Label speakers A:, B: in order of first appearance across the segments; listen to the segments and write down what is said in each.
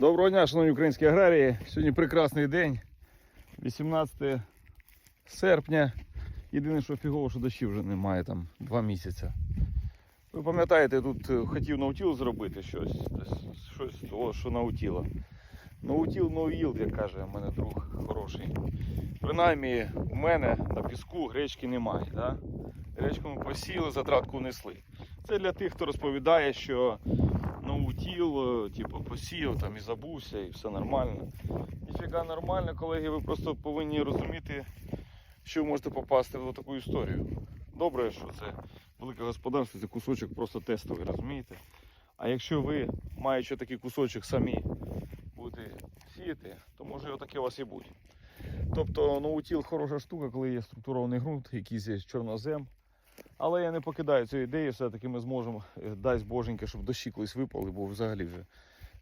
A: Доброго дня, шановні українські аграрії. Сьогодні прекрасний день, 18 серпня. Єдине, що фігово, що дощів вже немає там два місяці. Ви пам'ятаєте, тут е, хотів наутіл зробити щось, щось того, що наутіло. Наутіл no як каже в мене друг хороший. Принаймні, у мене на піску гречки немає. Да? Гречку ми посіяли, затратку несли. Це для тих, хто розповідає, що наутіл, е, типу, посіяв там і забувся, і все нормально. Ніфіга нормально, колеги, ви просто повинні розуміти, що ви можете попасти в таку історію. Добре, що це велике господарство, це кусочок просто тестовий, розумієте? А якщо ви, маючи такий кусочок самі, будете сіяти, то може отаке у вас і буде. Тобто ноутіл хороша штука, коли є структурований ґрунт, якийсь є чорнозем. Але я не покидаю цю ідею, все-таки ми зможемо, е, дасть боженька, щоб дощі колись випали, бо взагалі вже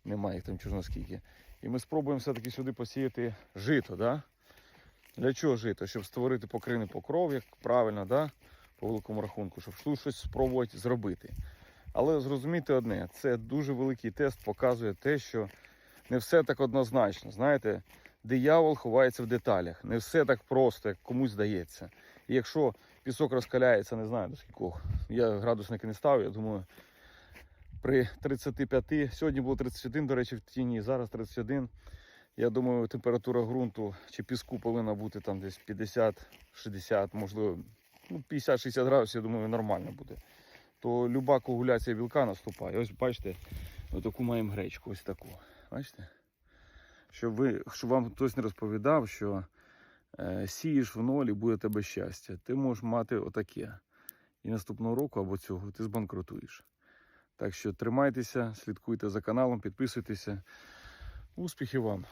A: немає їх там чорно скільки. І ми спробуємо все-таки сюди посіяти жито. Да? Для чого жито? Щоб створити покривний покров, як правильно, да? по великому рахунку, щоб щось спробувати зробити. Але зрозумійте одне, це дуже великий тест, показує те, що не все так однозначно. Знаєте, диявол ховається в деталях. Не все так просто, як комусь здається. Якщо пісок розкаляється, не знаю до скількох. Я градусники не ставив, я думаю, при 35, сьогодні було 31, до речі, в тіні, зараз 31. Я думаю, температура ґрунту чи піску повинна бути там десь 50-60, можливо, ну, 50-60 градусів, я думаю, нормально буде. То люба коагуляція білка наступає. Ось бачите, отаку маємо гречку, ось таку. Бачите? Щоб, ви, щоб вам хтось не розповідав, що сієш в нолі, буде тебе щастя. Ти можеш мати отаке. І наступного року або цього ти збанкрутуєш. Так що тримайтеся, слідкуйте за каналом, підписуйтеся. Успіхів вам!